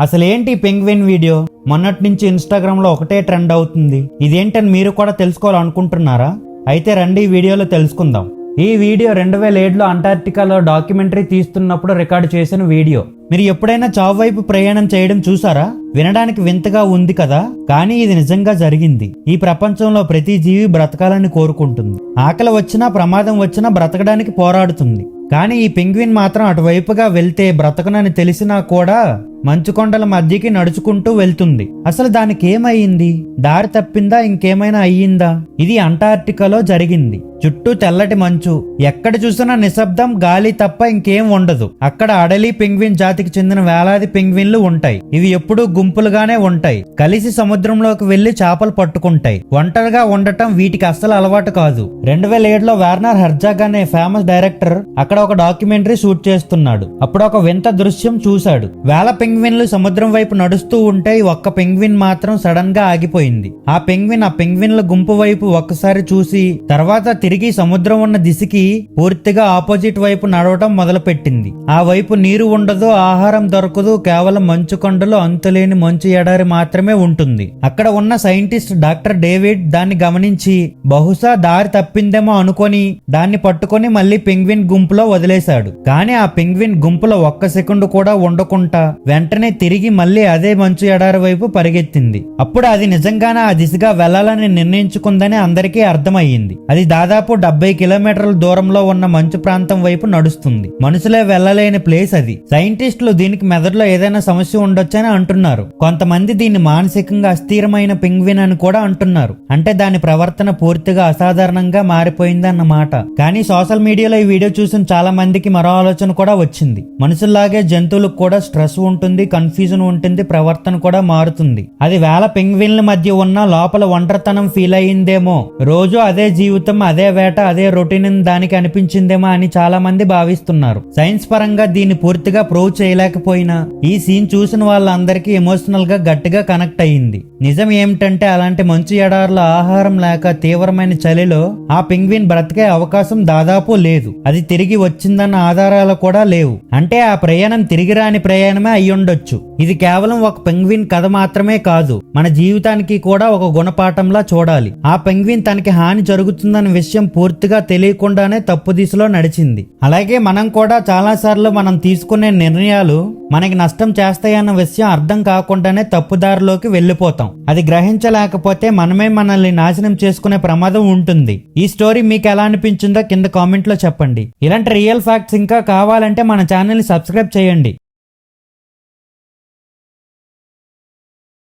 అసలేంటి penguin video? మొన్నటి నుంచి ఇన్స్టాగ్రామ్లో ఒకటే ట్రెండ్ అవుతుంది. ఇదేంటని మీరు కూడా తెలుసుకోవాలనుకుంటున్నారా? అయితే రండి ఈ వీడియోలో తెలుసుకుందాం. ఈ వీడియో రెండు వేల ఏడులో అంటార్టికాలో డాక్యుమెంటరీ తీస్తున్నప్పుడు రికార్డు చేసిన వీడియో. మీరు ఎప్పుడైనా చావు వైపు ప్రయాణం చేయడం చూసారా? వినడానికి వింతగా ఉంది కదా? కానీ ఇది నిజంగా జరిగింది. ఈ ప్రపంచంలో ప్రతి జీవి బ్రతకాలని కోరుకుంటుంది. ఆకలి వచ్చినా ప్రమాదం వచ్చినా బ్రతకడానికి పోరాడుతుంది. కానీ ఈ పెంగ్విన్ మాత్రం అటువైపుగా వెళ్తే బ్రతకనని తెలిసినా కూడా మంచు కొండల మధ్యకి నడుచుకుంటూ వెళ్తుంది. అసలు దానికి ఏమయ్యింది దారి తప్పిందా? ఇంకేమైనా అయ్యిందా? ఇది అంటార్టికాలో జరిగింది. చుట్టూ తెల్లటి మంచు. ఎక్కడ చూసినా నిశ్శబ్దం గాలి తప్ప ఇంకేం ఉండదు. అక్కడ అడలి పెంగ్విన్ జాతికి చెందిన వేలాది పెంగ్విన్లు ఉంటాయి. ఇవి ఎప్పుడూ గుంపులుగానే ఉంటాయి. కలిసి సముద్రంలోకి వెళ్ళి చేపలు పట్టుకుంటాయి. ఒంటరిగా ఉండటం వీటికి అస్సలు అలవాటు కాదు. రెండు వేల ఏడులో వార్నర్ హర్జాగ్ అనే ఫేమస్ డైరెక్టర్ అక్కడ ఒక డాక్యుమెంటరీ షూట్ చేస్తున్నాడు. అప్పుడు ఒక వింత దృశ్యం చూశాడు. వేల పెంగ్విన్లు సముద్రం వైపు నడుస్తూ ఉంటే ఒక్క పెంగ్విన్ మాత్రం సడన్గా ఆగిపోయింది. ఆ పెంగ్విన్ ఆ పెంగ్విన్ల గుంపు వైపు ఒక్కసారి చూసి తర్వాత తిరిగి సముద్రం ఉన్న దిశకి పూర్తిగా ఆపోజిట్ వైపు నడవటం మొదలుపెట్టింది. ఆ వైపు నీరు ఉండదు ఆహారం దొరకదు కేవలం మంచు కొండలు అంతులేని మంచు ఎడారి మాత్రమే ఉంటుంది. అక్కడ ఉన్న సైంటిస్ట్ డాక్టర్ డేవిడ్ దాన్ని గమనించి బహుశా దారి తప్పిందేమో అనుకొని దాన్ని పట్టుకొని మళ్ళీ పెంగ్విన్ గుంపులో వదిలేశాడు. కానీ ఆ పెంగ్విన్ గుంపులో ఒక్క సెకండ్ కూడా ఉండకుండా వెంటనే తిరిగి మళ్ళీ అదే మంచు ఎడారి వైపు పరిగెత్తింది. అప్పుడు అది నిజంగానే ఆ దిశగా వెళ్ళాలని నిర్ణయించుకుందని అందరికీ అర్థమయ్యింది. అది దాదాపు డెబ్బై కిలోమీటర్ల దూరంలో ఉన్న మంచు ప్రాంతం వైపు నడుస్తుంది. మనుషులే వెళ్ళలేని ప్లేస్ అది. సైంటిస్టులు దీనికి మెదడులో ఏదైనా సమస్య ఉండొచ్చని అంటున్నారు. కొంతమంది దీన్ని మానసికంగా అస్థిరమైన పెంగ్విన్ అని కూడా అంటున్నారు. అంటే దాని ప్రవర్తన పూర్తిగా అసాధారణంగా మారిపోయిందన్నమాట కానీ సోషల్ మీడియాలో ఈ వీడియో చూసిన చాలా మందికి మరో ఆలోచన కూడా వచ్చింది. మనుషుల్లాగే జంతువులకు కూడా స్ట్రెస్ ఉంటుంది. కన్ఫ్యూజన్ ఉంటుంది ప్రవర్తన కూడా మారుతుంది. అది వేల పెంగ్విన్ల మధ్య ఉన్న లోపల ఒంటరితనం ఫీల్ అయ్యిందేమో. రోజు అదే జీవితం అదే వేట అదే రొటీన్ దానికి అనిపించిందేమో అని చాలా మంది భావిస్తున్నారు. సైన్స్ పరంగా దీన్ని పూర్తిగా ప్రూవ్ చేయలేకపోయినా ఈ సీన్ చూసిన వాళ్ళందరికీ ఎమోషనల్గా గట్టిగా కనెక్ట్ అయ్యింది. నిజం ఏమిటంటే అలాంటి మంచు ఎడారుల ఆహారం లేక తీవ్రమైన చలిలో ఆ పెంగ్విన్ బ్రతికే అవకాశం దాదాపు లేదు. అది తిరిగి వచ్చిందన్న ఆధారాలు కూడా లేవు. అంటే ఆ ప్రయాణం తిరిగి రాని ప్రయాణమే అయ్యుండొచ్చు ఇది కేవలం ఒక పెంగ్విన్ కథ మాత్రమే కాదు. మన జీవితానికి కూడా ఒక గుణపాఠంలా చూడాలి. ఆ పెంగ్విన్ తనకి హాని జరుగుతుందన్న విషయం పూర్తిగా తెలియకుండానే తప్పు దిశలో నడిచింది. అలాగే మనం కూడా చాలా సార్లు మనం తీసుకునే నిర్ణయాలు మనకి నష్టం చేస్తాయన్న విషయం అర్థం కాకుండానే తప్పుదారిలోకి వెళ్ళిపోతాం. అది గ్రహించలేకపోతే మనమే మనల్ని నాశనం చేసుకునే ప్రమాదం ఉంటుంది. ఈ స్టోరీ మీకు ఎలా అనిపించిందో కింద కామెంట్లో చెప్పండి. ఇలాంటి రియల్ ఫ్యాక్ట్స్ ఇంకా కావాలంటే మన ఛానల్ని సబ్స్క్రైబ్ చేయండి.